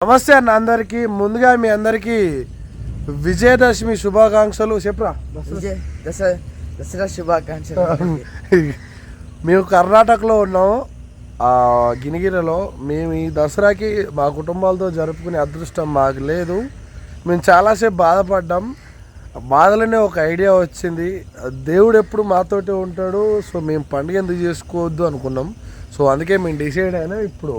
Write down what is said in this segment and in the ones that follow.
నమస్తే అన్న అందరికి. ముందుగా మీ అందరికి విజయదశమి శుభాకాంక్షలు. చెప్పురా? దసరా దసరా శుభాకాంక్షలు. మేము కర్ణాటకలో ఉన్నాం ఆ, గినిగిరిలో. మేము ఈ దసరాకి మా కుటుంబాలతో జరుపుకునే అదృష్టం మాకు లేదు. మేము చాలాసేపు బాధపడ్డాం. బాధలోనే ఒక ఐడియా వచ్చింది. దేవుడు ఎప్పుడు మాతోటే ఉంటాడు. సో మేము పండుగ ఎందుకు చేసుకోవద్దు అనుకున్నాం. సో అందుకే మేము డిసైడ్ అయినా ఇప్పుడు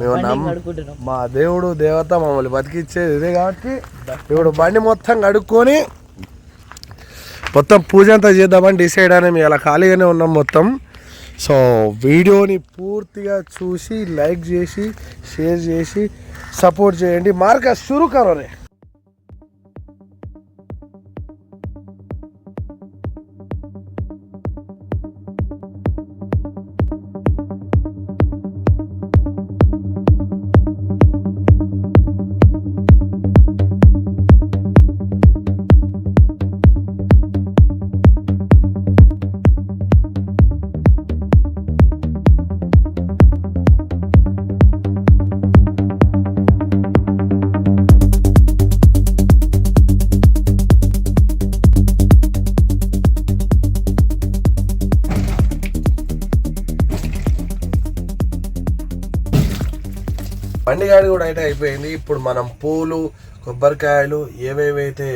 మేము నమ్మ అనుకుంటున్నాం మా దేవుడు దేవత మమ్మల్ని బతికిచ్చేది ఇదే కాబట్టి ఇప్పుడు బండి మొత్తం కడుక్కొని మొత్తం పూజ అంతా చేద్దామని డిసైడ్ అయినా మేము అలా ఖాళీగానే ఉన్నాం మొత్తం. సో వీడియోని పూర్తిగా చూసి లైక్ చేసి షేర్ చేసి సపోర్ట్ చేయండి. మార్క షురు కరో కూడా అయితే అయిపోయింది. ఇప్పుడు మనం పూలు కొబ్బరికాయలు ఏవేవైతే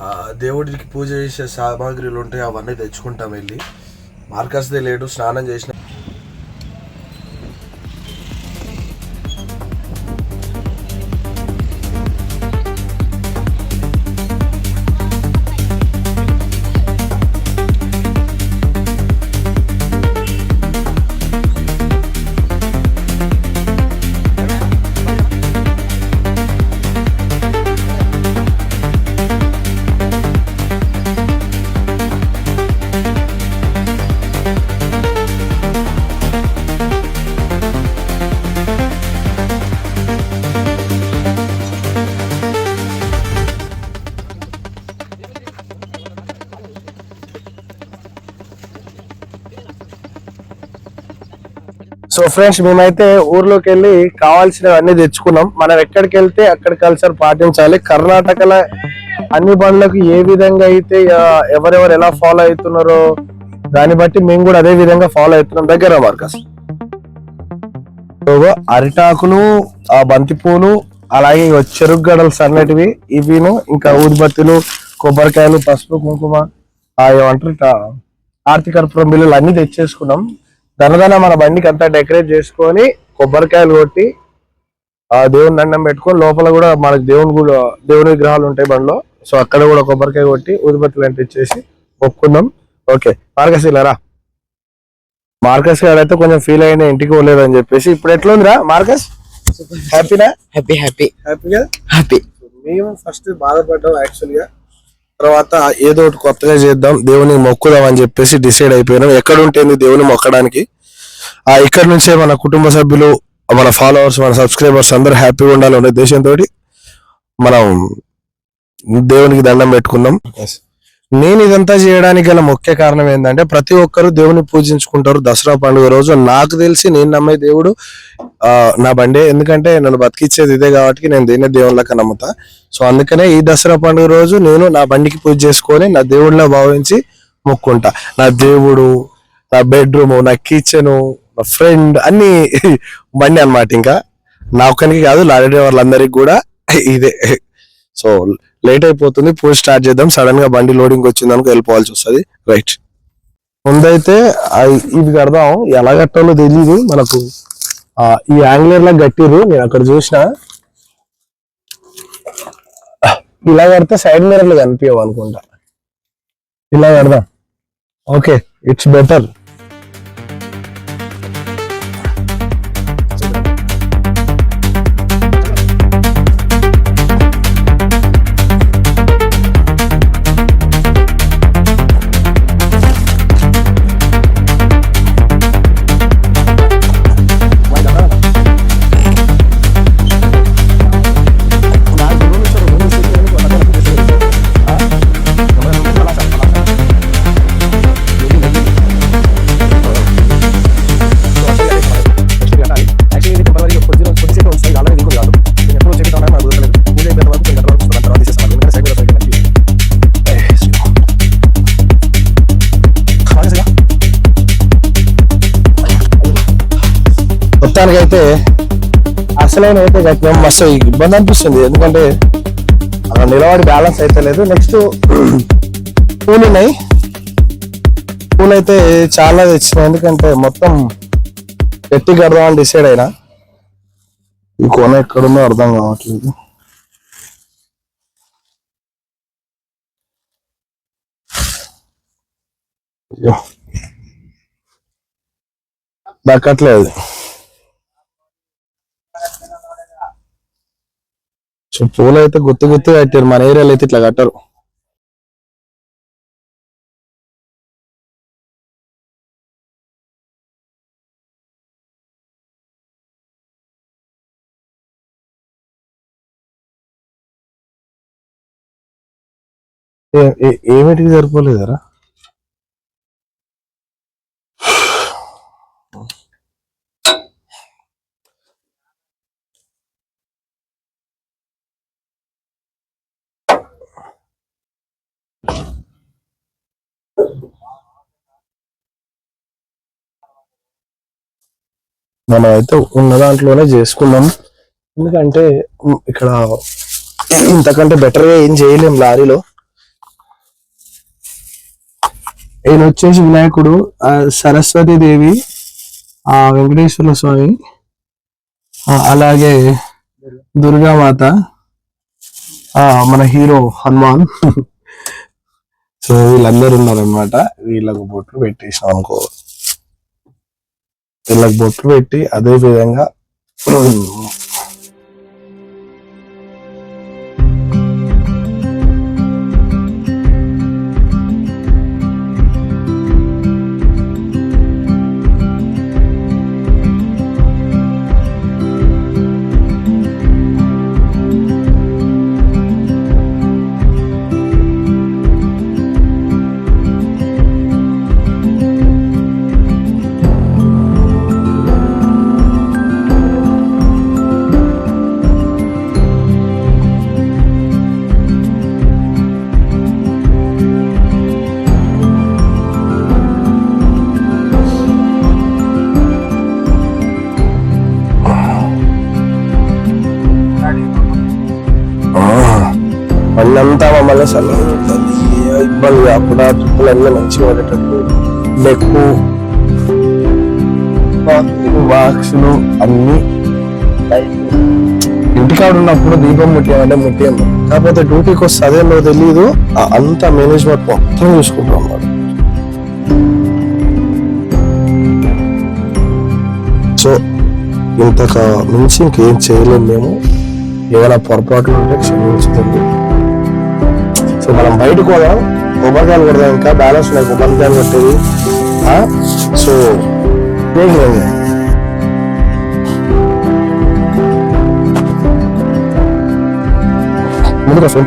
ఆ, దేవుడికి పూజ చేసే సామాగ్రిలు ఉంటాయో అవన్నీ తెచ్చుకుంటాం వెళ్ళి. మార్కస్దే లేడు స్నానం చేసిన ఫ్రెండ్స్ మేమైతే ఊర్లోకి వెళ్ళి కావాల్సినవన్నీ తెచ్చుకున్నాం. మనం ఎక్కడికి వెళ్తే అక్కడ కల్చర్ పాటించాలి. కర్ణాటకలో అన్ని బండ్లకు ఏ విధంగా అయితే ఎవరెవరు ఎలా ఫాలో అవుతున్నారో దాన్ని బట్టి మేము కూడా అదే విధంగా ఫాలో అవుతున్నాం. దగ్గర మార్కస్. అరిటాకులు ఆ బంతిపూలు అలాగే చెరుకు గడలు సన్నటివి. ఇవిను ఇంకా ఊదిబత్తులు కొబ్బరికాయలు పసుపు కుంకుమ ఏమంటారు ఆర్తి కర్పూరం బిల్లులు అన్ని తెచ్చేసుకున్నాం. దనదన మన బండికి అంతా డెకరేట్ చేసుకొని కొబ్బరికాయలు కొట్టి ఆ దేవుని దండం పెట్టుకొని లోపల కూడా మనకి దేవుని కూడా దేవుని విగ్రహాలు ఉంటాయి బండిలో. సో అక్కడ కూడా కొబ్బరికాయ కొట్టి ఊదిబత్తులు అంటే ఇచ్చేసి ఒప్పుకుందాం ఓకే మార్కస్ ఇలారా మార్కస్ గారు అయితే కొంచెం ఫీల్ అయిన ఇంటికి పోలేదని చెప్పేసి ఇప్పుడు ఎట్లుందిరా మార్కస్? హ్యాపీనా హ్యాపీ హ్యాపీ హ్యాపీగా హ్యాపీ మేము ఫస్ట్ బాధపడ్డాం యాక్చువల్గా. తర్వాత ఏదో ఒకటి కొత్తగా చేద్దాం దేవుని మొక్కుదాం అని చెప్పేసి డిసైడ్ అయిపోయినాం. ఎక్కడ ఉంటుంది దేవుని మొక్కడానికి? ఆ ఇక్కడ నుంచే మన కుటుంబ సభ్యులు మన ఫాలోవర్స్ మన సబ్స్క్రైబర్స్ అందరూ హ్యాపీగా ఉండాలనే ఉద్దేశంతో మనం దేవునికి దండం పెట్టుకున్నాం. నేను ఇదంతా చేయడానికి గల ముఖ్య కారణం ఏంటంటే ప్రతి ఒక్కరు దేవుని పూజించుకుంటారు దసరా పండుగ రోజు. నాకు తెలిసి నేను నమ్మే దేవుడు ఆ, నా బండే. ఎందుకంటే నన్ను బతికిచ్చేది ఇదే కాబట్టి నేను దేనే దేవుళ్ళక నమ్ముతా. సో అందుకనే ఈ దసరా పండుగ రోజు నేను నా బండికి పూజ చేసుకొని నా దేవుడిలా భావించి మొక్కుంటా. నా దేవుడు నా బెడ్రూమ్ నా కిచెన్ నా ఫ్రెండ్ అన్ని బండి అన్నమాట ఇంకా. నా ఒక్కరికి కాదు లారీ డ్రైవర్లందరికీ కూడా ఇదే. సో లేట్ అయిపోతుంది పూజ స్టార్ట్ చేద్దాం. సడన్గా బండి లోడింగ్ వచ్చింది అనుకో వెళ్ళిపోవాల్సి వస్తుంది. రైట్ ముందైతే ఆ ఇది కడదాం. ఎలా కట్టాలో తెలియదు మనకు. ఈ యాంగ్లర్ లా కట్టిరు నేను అక్కడ చూసిన. ఇలా కడితే సైడ్ మిర్రర్లు కనిపించవు అనుకుంటా. ఇలా కడదాం. ఓకే ఇట్స్ బెటర్ అసలైన అయితే కట్టినాం మస్తు ఇబ్బంది అనిపిస్తుంది. ఎందుకంటే అలా నిలబడి బ్యాలెన్స్ అయితే లేదు. నెక్స్ట్ పూలు ఉన్నాయి. పూలు అయితే చాలా తెచ్చినాయి. ఎందుకంటే మొత్తం గట్టి కడదామని డిసైడ్ అయినా. ఈ కోన ఎక్కడుందో అర్థం కావట్లేదు. అయ్యో. దక్కట్లేదు. సో పూలు అయితే గుర్తు గుర్తు కట్టారు. మన ఏరియాలో అయితే ఇట్లా కట్టరు. ఏ- ఏమిటికి సరిపోలేదరా? మనం అయితే ఉన్న దాంట్లోనే చేసుకున్నాం. ఎందుకంటే ఇక్కడ ఇంతకంటే బెటర్గా ఏం చేయలేం లారీలో. ఈయన వచ్చేసి వినాయకుడు ఆ సరస్వతి దేవి ఆ వెంకటేశ్వర స్వామి అలాగే దుర్గామాత మన హీరో హనుమాన్. సో వీళ్ళందరూ ఉన్నారనమాట వీళ్ళకు బొట్లు పెట్టేసాం అనుకో. వీళ్ళకి బొట్టు పెట్టి అదే విధంగా వాళ్ళంతా మమ్మల్ని అసలు ఏ ఇబ్బంది కాకుండా దుప్పులన్నీ మంచిగా పడేటట్టు లెక్కు బాక్సులు అన్ని ఇంటికాడ ఉన్నప్పుడు దీపం ముట్టియామంటే ముట్టియం. కాకపోతే డ్యూటీకి వస్తే అదేమో తెలియదు అంత మేనేజ్మెంట్ మొత్తం చూసుకుంటాం అన్నమాట సో ఇంతక మించి ఇంకేం చేయలేము మేము. ఏదైనా పొరపాట్లు ఉంటే క్షమించుతుంది బయటకు పోదాం కొబ్బరికాయలు కొడదాం ఇంకా బ్యాలెన్స్ ఉన్నాయి కొబ్బరికాయలు కొట్టేది. సో ఏం లేదు. ముందుగా ఫోన్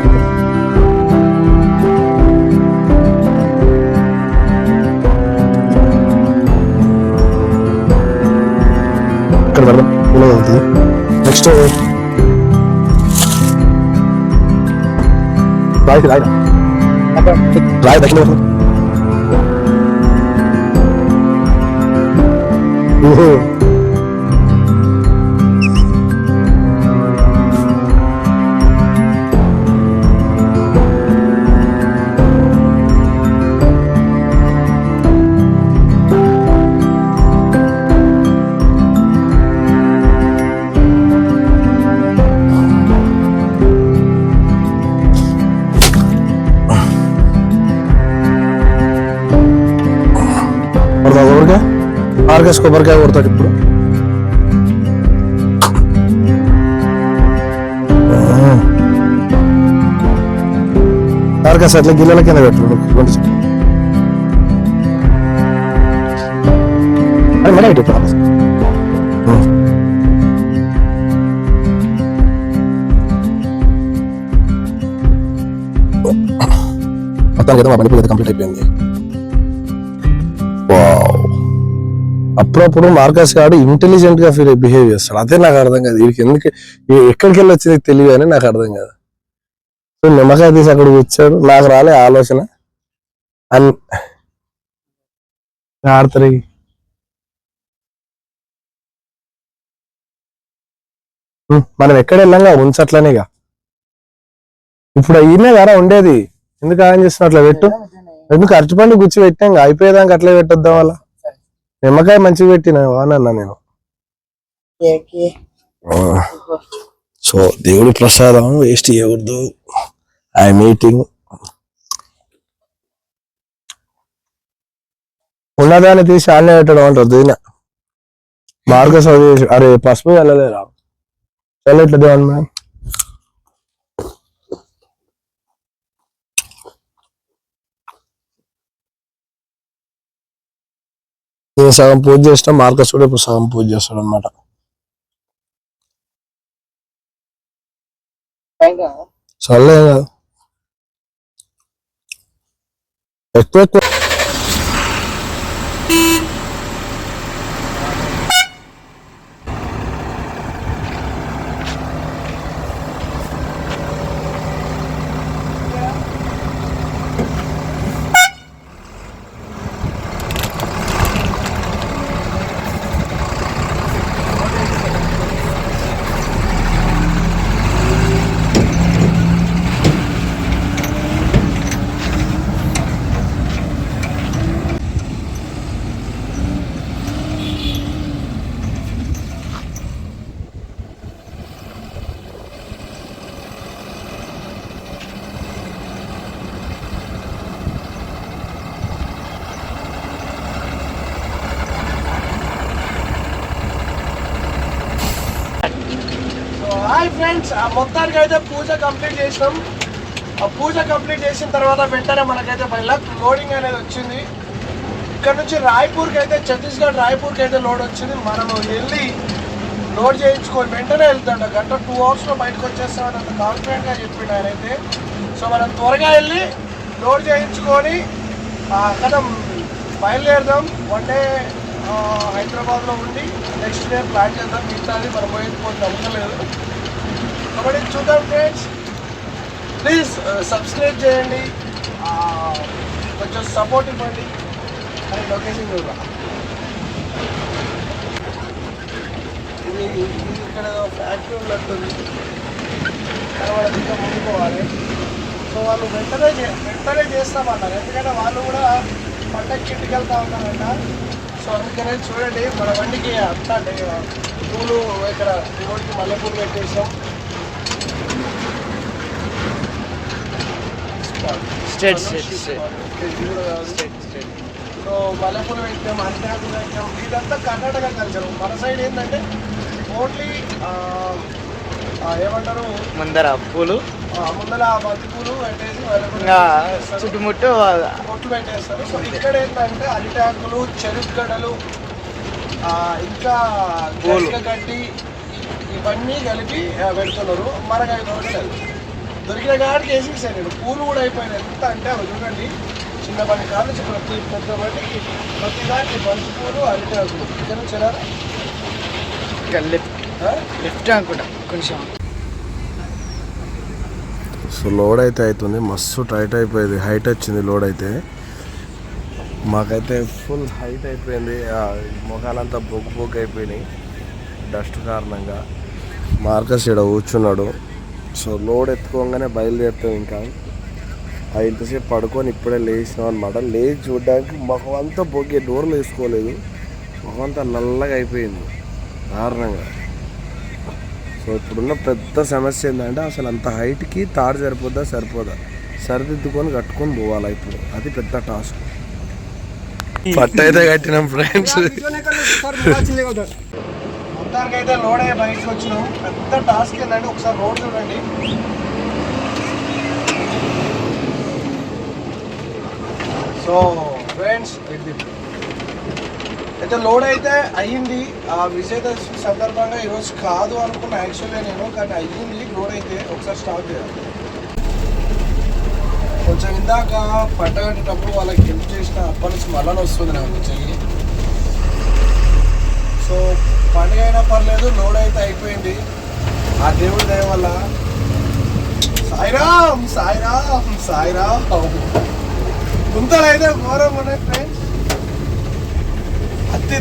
ఇక్కడ పెడదాం ఇలా నెక్స్ట్ రాయి రాయి প্রায় দেখি ওহো। ఆర్గస్ కొబ్బరికాయ కొడతాడు ఇప్పుడు. ఆర్గస్ అట్లా గిల్లెల కింద పెట్టు కొంచెం అది మరి ఇటు ప్రాబ్లం మొత్తానికి అయితే మా పని పూజ కంప్లీట్ అయిపోయింది. వావ్. అప్పుడప్పుడు మార్కస్ గాడు ఇంటెలిజెంట్గా ఫీల్ బిహేవ్ చేస్తాడు. అదే నాకు అర్థం కాదు. వీడికి ఎందుకు ఎక్కడికి వెళ్ళి వచ్చింది తెలియదు అని నాకు అర్థం కాదు. సో నిమ్మకాయ తీసి అక్కడ కూర్చాడు నాకు రాలే ఆలోచన. అన్ ఆడతారు. మనం ఎక్కడ వెళ్ళంగా? ఉంచట్లనేగా ఇప్పుడు ఈయనే కదా ఉండేది. ఎందుకు ఆయన చేస్తున్నా అట్లా పెట్టు? ఎందుకు అరటిపండు గుచ్చి పెట్టాం అయిపోయేదాకా అట్లే పెట్టొద్దాం వల్ల నిమ్మకాయ మంచిగా పెట్టిన వానన్నా నేను. సో దేవుడి ప్రసాదం వేస్ట్ చేయకూడదు. ఐ మీటింగ్ ఉన్నదాన్ని తీసి ఆన్లైన్ పెట్టడం అంటారు దీని మార్గ అరే పసుపు వెళ్ళలేరా వెళ్ళట్లే దేవన్ మ్యామ్ నేను సగం పూజ చేసిన మార్కస్ కూడా ఇప్పుడు సగం పూజ చేస్తాడు అనమాట సర్లే. ఎక్కువ ఎక్కువ హాయ్ ఫ్రెండ్స్ మొత్తానికి అయితే పూజ కంప్లీట్ చేసినాం. ఆ పూజ కంప్లీట్ చేసిన తర్వాత వెంటనే మనకైతే బై లక్ లోడింగ్ అనేది వచ్చింది. ఇక్కడ నుంచి రాయ్పూర్కి అయితే ఛత్తీస్గఢ్ రాయ్పూర్కి అయితే లోడ్ వచ్చింది. మనం వెళ్ళి లోడ్ చేయించుకొని వెంటనే వెళ్తాడు. గంట టూ అవర్స్లో బయటకు వచ్చేస్తామని అంత కాన్ఫిడెంట్గా చెప్పిండు ఆయన అయితే. సో మనం త్వరగా వెళ్ళి లోడ్ చేయించుకొని అక్కడ బయలుదేరదాం. వన్ డే హైదరాబాద్లో ఉండి నెక్స్ట్ డే ప్లాన్ చేద్దాం. మిగతాది మనం పోయేది అవసరం నమ్మలేదు కాబట్టి చూద్దాం ఫ్రెండ్స్ ప్లీజ్ సబ్స్క్రైబ్ చేయండి. కొంచెం సపోర్ట్ ఇవ్వండి. అని లొకేషన్ చూద్దాం ఇది ఇది ఇక్కడ ఫ్యాక్టరీ ఉన్నట్టుంది. కనబడదు ఇంకా ముందుకోవాలి సో వాళ్ళు వెంటనే చే- వెంటనే చేస్తామన్నారు. ఎందుకంటే వాళ్ళు కూడా పండగకి చిట్టుకెళ్తా ఉన్నారంట. సో అందుకనే చూడండి మన బండికి అంతా అంటే పూలు ఇక్కడ రోడ్కి మల్లెపూలు పెట్టేసాం. Straight, straight. ఇది కూడా కాదు. సో మల్లెపూలు పెట్టాం అరిటాకులు పెట్టాం ఇదంతా కర్ణాటక కల్చర్ మన సైడ్ ఏంటంటే ఓన్లీ ఏమంటారు? ముందర పూలు. ముందర బంతి పూలు పెట్టేసి. చుట్టుముట్టు కొట్లు పెట్టేస్తారు. సో ఇక్కడ ఏంటంటే అరిటాకులు చెరుగడలు ఇంకా గడ్డి ఇవన్నీ కలిపి పెడుతున్నారు. మనకు అవి దొరకలేదు దొరికిన కాడికి వేసేసాను నేను. పూలు కూడా అయిపోయినాయి. ఎంత అంటే అవి చూడండి. చిన్న బండి కాదు నుంచి ప్రతి పెద్ద బండికి ప్రతి దానికి బంతి పూలు ఇక్కడ ఎలా? లెఫ్ట్ అనుకుంటా. కొంచెం. సో లోడ్ అయితే అవుతుంది. మస్తు టైట్ అయిపోయింది. హైట్ వచ్చింది లోడ్ అయితే. మాకైతే ఫుల్ హైట్ అయిపోయింది. ముఖాలంతా బొగ్గు బొగ్గు అయిపోయినాయి. డస్ట్ కారణంగా. మార్కస్ ఇక్కడ కూర్చున్నాడు. సో లోడ్ ఎత్తుకోగానే బయలుదేరుతాం ఇంకా. ఆ ఇంతసేపు పడుకొని ఇప్పుడే లేచినాం అనమాట లేచి చూడడానికి ముఖం అంతా బొగ్గే డోర్లు వేసుకోలేదు. ముఖం అంతా నల్లగా అయిపోయింది. దారుణంగా. సో ఇప్పుడున్న పెద్ద సమస్య ఏంటంటే అసలు అంత హైట్కి తాడు సరిపోద్దా సరిపోదా? సరిదిద్దుకొని కట్టుకొని పోవాలా ఇప్పుడు. అది పెద్ద టాస్క్. పట్టు అయితే కట్టినాం ఫ్రెండ్స్. మొత్తానికి అయితే లోడ్ అయ్యే బయటకు వచ్చినాం పెద్ద టాస్క్ ఏంటంటే ఒకసారి రోడ్ చూడండి. సో ఫ్రెండ్స్ అయితే లోడ్ అయితే అయ్యింది. ఆ విజయదశమి సందర్భంగా ఈరోజు కాదు అనుకున్న యాక్చువల్గా నేను కానీ అయ్యింది. లోడ్ అయితే ఒకసారి స్టార్ట్ చేయాలి. కొంచెం ఇందాక పట్టగట్టేటప్పుడు వాళ్ళకి హెల్ప్ చేసిన అప్పటి నుంచి మళ్ళీ వస్తుంది నాకు చెయ్యి సో పండుగ అయినా పర్లేదు లోడ్ అయితే అయిపోయింది. ఆ దేవుడి దయ వల్ల సాయిరామ్ సాయిరామ్ సాయిరామ్. గుంతలు అయితే ఘోరంగా ఉన్నాయి ఫ్రెండ్స్ అత్తి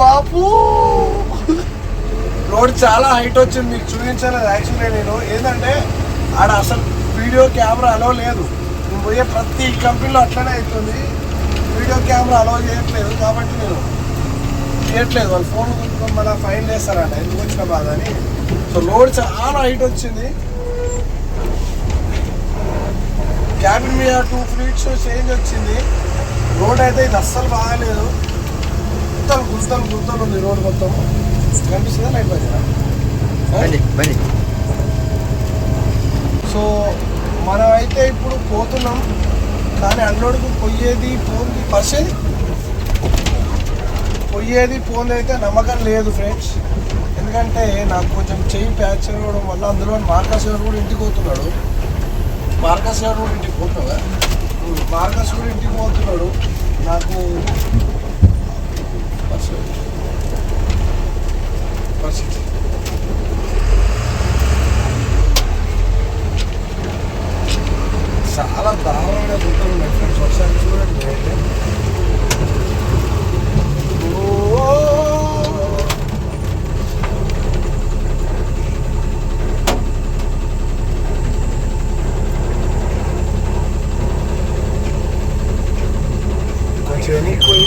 బాబు! రోడ్ చాలా హైట్ వచ్చింది మీకు చూపించలేదు యాక్చువల్లీ నేను. ఏంటంటే ఆడ అసలు వీడియో కెమెరా అలో లేదు. నేను పోయే ప్రతి కంపెనీలో అట్లనే అవుతుంది. వీడియో కెమెరా అలో చేయట్లేదు కాబట్టి నేను చేయట్లేదు. వాళ్ళు ఫోన్ మళ్ళీ ఫైన్ చేస్తారంట. ఎందుకు వచ్చిన బాధ అని. సో రోడ్ చాలా హైట్ వచ్చింది. క్యాబిన్ మీద టూ ఫీట్స్ చేంజ్ వచ్చింది. రోడ్ అయితే ఇది అస్సలు బాగాలేదు. గుంతలు గుంతలు గుంతలు ఉంది రోడ్ మొత్తం. కనిపిస్తుందా లైట్ బజారా బండి సో మనం అయితే ఇప్పుడు పోతున్నాం. కానీ అన్నోడుకు పోయేది పోంది పర్సేది పోయేది పోంది అయితే నమ్మకం లేదు ఫ్రెండ్స్. ఎందుకంటే నాకు కొంచెం చెయ్యి ప్యాచర్ అవ్వడం వల్ల అందులో మార్కస్ గారు కూడా ఇంటికి పోతున్నాడు. మార్కస్ గారు కూడా ఇంటికి పోతున్నావా? ఉమ్, మార్కస్ కూడా ఇంటికి పోతున్నాడు. నాకు పర్సేది పర్సేది చాలా దారుణంగా గుంతలు ఉన్నాయి ఫ్రెండ్స్ ఒకసారి చూడండి మీరైతే. ఓ! కొంచెం వెనక్కి పోయి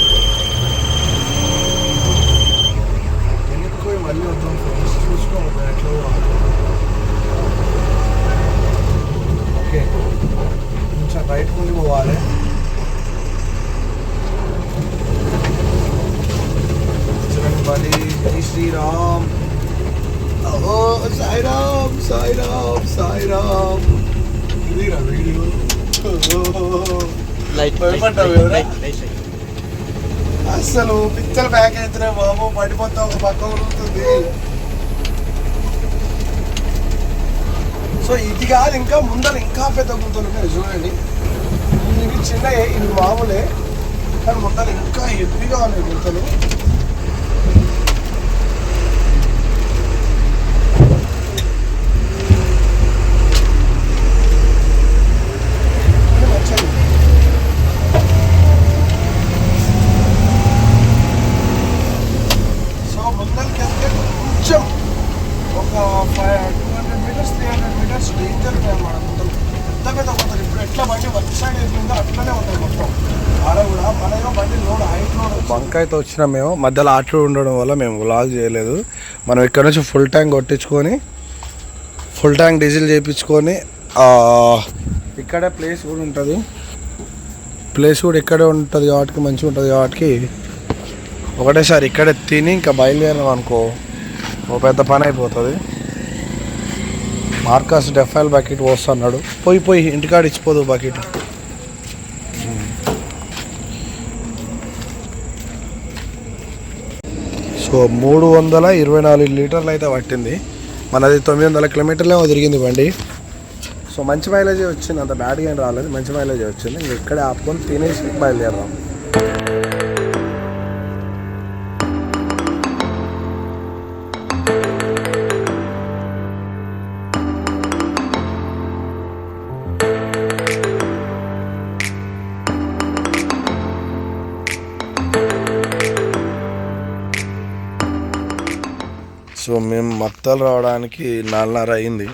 వెనక్కి పోయి మళ్ళీ వద్దాం ఫ్రెండ్స్ చూసుకోవాలి ఎట్లా పోవాలి. ఓకే కొంచెం రైట్ ముందు పోవాలి చూడండి బలి జై శ్రీరామ్ ఓ సాయిరామ్ సాయిరామ్ సాయిరామ్ ఇది నా వీడియో లైట్ భయపడ్డావు ఎవరా? లైట్ లైట్ అసలు పిచ్చర్ బ్యాక్ అయితే బాబు పడిపోతా ఒక పక్క ఉరుగుతుంది సో ఇంకా ముందర ఇంకా పెద్ద గుంతలు ఉన్నాయి. చూడండి. ఇవి చిన్న ఇవి మామూలే కానీ ముందర ఇంకా హెవీగా ఉన్నాయి గుంతలు ఇది మంచిది. సో ముందరికి వెళ్తే కొంచెం ఒక five two hundred meters three hundred meters danger ఉన్నాయి అన్నమాట మొత్తం పెద్ద పెద్ద పోతారు ఇప్పుడు ఎట్లా బండి వన్ సైడ్ అయిపోయిందో అట్లనే ఉంటాయి మొత్తం ఆడ కూడా మనలో బండి లోడ్ హైట్ లోడ్ బంక్ అయితే వచ్చినాం మేము మధ్యలో ఆటలు ఉండడం వల్ల మేము వ్లాగ్ చేయలేదు. మనం ఇక్కడ నుంచి ఫుల్ ట్యాంక్ కొట్టించుకొని ఫుల్ ట్యాంక్ డీజిల్ చేయించుకొని ఇక్కడ ఇక్కడే ప్లేస్ కూడా ఉంటుంది. ప్లేస్ కూడా ఇక్కడే ఉంటుంది కాబట్టి మంచిగా ఉంటుంది కాబట్టి ఒకటేసారి ఇక్కడే తిని ఇంకా బయలుదేరాం అనుకో ఓ పెద్ద పని అయిపోతుంది. మార్కాస్ డెఫైల్ బకెట్ పోస్తున్నాడు పోయి పోయి ఇంటికాడ ఇచ్చిపోదు బకెట్. సో మూడు వందల ఇరవై నాలుగు లీటర్లు అయితే పట్టింది. మనది తొమ్మిది వందల కిలోమీటర్లే తిరిగింది బండి. సో మంచి మైలేజ్ వచ్చింది. అంత బ్యాడ్గా ఏం రాలేదు. మంచి మైలేజ్ వచ్చింది. ఇంక ఇక్కడే ఆపుకొని తినేసి బయలుదేరాము సో మేము మక్తలు రావడానికి నాలుగున్నర అయింది.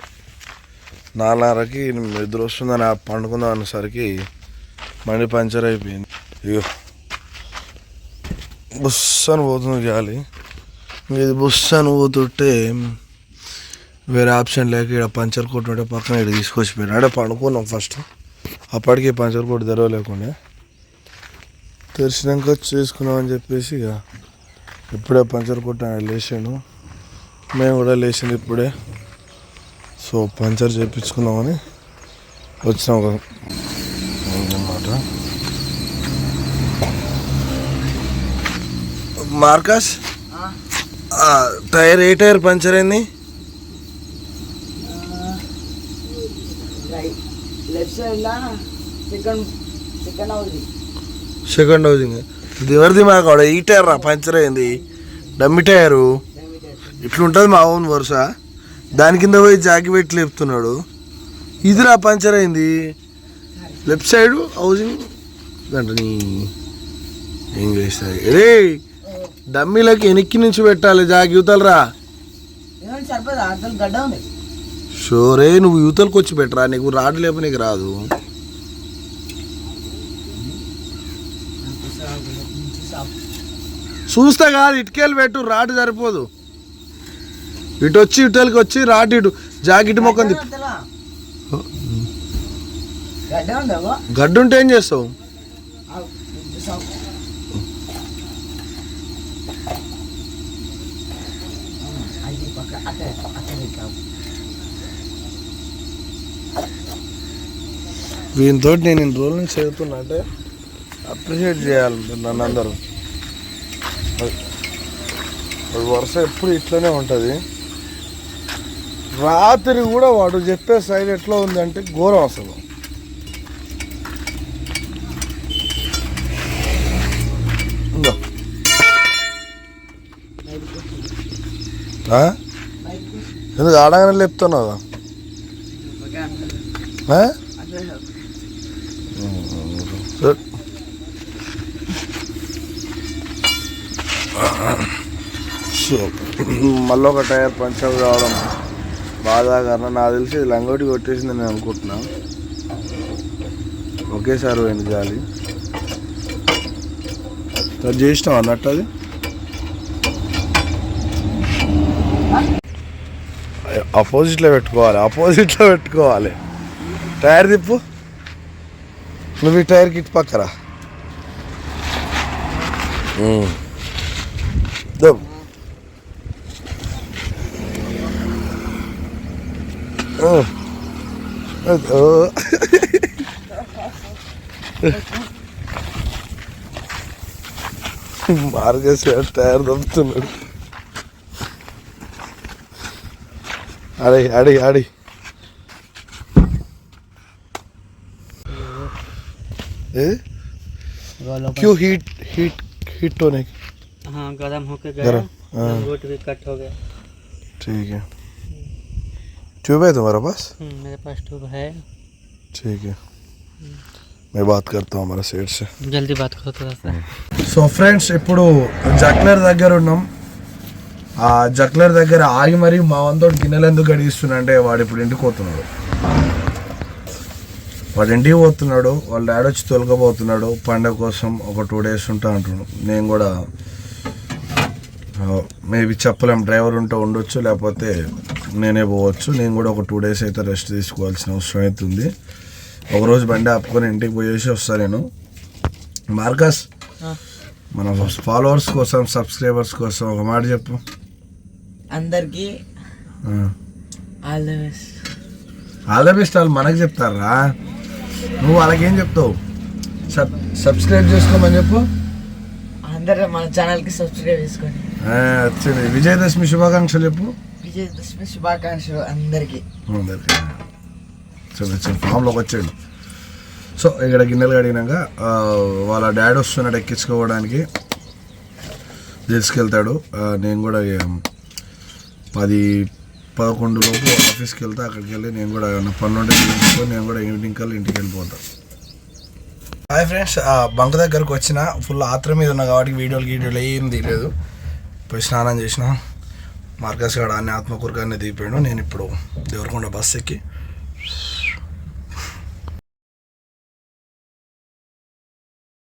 నాలుగున్నరకి నిద్ర వస్తుందని ఆ పండుకుందాం అనేసరికి బండి పంచర్ అయిపోయింది. ఇగో బుస్ అని పోతుంది గాలి. ఇది బుస్ అని పోతుంటే వేరే ఆప్షన్ లేక ఇక్కడ పంచర్ కొట్టు ఉంటే పక్కన ఇక్కడ తీసుకొచ్చి పోయినా అంటే పండుకున్నాం ఫస్ట్. అప్పటికి పంచర్ కొట్టు తెరవలేకుండా. తెరిచినాక చేసుకున్నాం అని చెప్పేసి ఇక ఇప్పుడే పంచర్ కొట్టు ఆయన లేచాను మేము కూడా లేచింది ఇప్పుడే. సో పంచర్ చేయించుకుందామని వచ్చినాం ఒక అన్నమాట. మార్కస్ టైర్ ఏ టైర్ పంచర్ అయింది? Second housing. ఇది ఎవరిది మాకు? ఈ టైర్ రా పంచర్ అయింది. Dummy tyre. ఇట్లుంటుంది మా ఓన్ వరుస. దాని కింద పోయి జాకి పెట్టి లేపుతున్నాడు. ఇది రా పంచర్ అయింది. లెఫ్ట్ సైడ్ హౌసింగ్ నీ ఇంగ్లీష్ రే డమ్మీలకి ఎనిక్కి నుంచి పెట్టాలి గడ్డ ఉంది. షోరే నువ్వు యూతలకు వచ్చి పెట్టరా? నీకు రాడు లేపు నీకు రాదు. చూస్తా కాదు ఇటుకెళ్ళి పెట్టు రాటు సరిపోదు. ఇటు వచ్చి ఇటులకి వచ్చి రాటు ఇటు. జాకెట్ మొక్కం తిప్పు గడ్డు ఉంటే ఏం చేస్తావు? ఆగు, దీంతో నేను ఇన్ని రోజుల నుంచి చదువుతున్నా అంటే అప్రిషియేట్ చేయాలి నన్ను అందరూ అది వరుస ఎప్పుడు ఇట్లనే ఉంటుంది. రాత్రి కూడా వాడు చెప్పే సైడ్ ఎట్లా ఉందంటే ఘోరం అసలు. ఎందుకు ఆడగానే లేపుతున్నావు మళ్ళీ ఒక టైర్ పంచర్ కావడం. బాధాకరణ నాకు తెలిసి ఇది లంగోటి కొట్టేసింది నేను అనుకుంటున్నా. ఒకేసారి పోయింది గాలి అది చేసినాం అన్నట్టు అది? ఆపోజిట్లో పెట్టుకోవాలి అపోజిట్లో పెట్టుకోవాలి. టైర్ తిప్పు. నువ్వు ఈ టైర్ కిట్ పక్కరా. దమ్ మార్గస్ టైర్ దమ్ముతున్నాడు అడి అడి అడి ए? क्यों हीट हीट हीट होने की हाँ गर्म होके गया गरम, हाँ। रोट भी कट हो गया ठीक है ट्यूब है तुम्हारे पास हम्म, मेरे पास ट्यूब है ठीक है मैं बात करता हूँ हमारे सेठ से जल्दी बात करो थोड़ा सा సో ఫ్రెండ్స్ ఇప్పుడు జక్లర్ దగ్గర ఉన్నాం ఆ జక్లర్ దగ్గర ఆగి మరి మా వంతో గిన్నెలు ఎందుకు గడిగిస్తున్నా అంటే వాడు ఇప్పుడు ఇంటికి పోతున్నాడు వాడు ఇంటికి పోతున్నాడు వాళ్ళ డాడీ వచ్చి తొలగబోతున్నాడు పండగ కోసం ఒక టూ డేస్ ఉంటా అంటున్నాడు నేను కూడా మేబీ చెప్పలేం డ్రైవర్ ఉంటే ఉండొచ్చు లేకపోతే నేనే పోవచ్చు. నేను కూడా ఒక టూ డేస్ అయితే రెస్ట్ తీసుకోవాల్సిన అవసరం అవుతుంది ఒకరోజు బండి ఆపుకొని ఇంటికి పోయేసి వస్తాను నేను. మార్కస్. మన ఫాలోవర్స్ కోసం సబ్స్క్రైబర్స్ కోసం ఒక మాట చెప్పు. అందరికి. All the best all the best వాళ్ళు మనకు చెప్తారా? నువ్వు వాళ్ళకి ఏం చెప్తావు? సబ్ సబ్స్క్రైబ్ చేసుకోమని చెప్పు. అందరూ మన ఛానల్కి సబ్స్క్రైబ్ చేసుకోండి. వచ్చింది. విజయదశమి శుభాకాంక్షలు చెప్పు. విజయదశమి శుభాకాంక్షలు అందరికి. అందరికి. ఫామ్లోకి వచ్చాడు సో ఇక్కడ గిన్నెలు కడిగినాక వాళ్ళ డాడీ వస్తున్నాడు ఎక్కించుకోవడానికి. తీసుకెళ్తాడు. నేను కూడా పది పదకొండు లోపు ఆఫీస్కి వెళ్తే అక్కడికి వెళ్ళి నేను కూడా నా పన్నుండి తీసుకొని నేను కూడా ఈవినింగ్ కల్లా ఇంటికి వెళ్ళిపోతాను హాయ్ ఫ్రెండ్స్ బంక్ దగ్గరకు వచ్చిన ఫుల్ ఆత్రం మీద ఉన్నా కాబట్టి వీడియోలు గీడియోలు ఏం తీయలేదు. పోయి స్నానం చేసిన. మార్కస్ గారు అన్ని ఆత్మకూరుగానే దిగిపోయాడు. నేను ఇప్పుడు దేవరకొండ బస్ ఎక్కి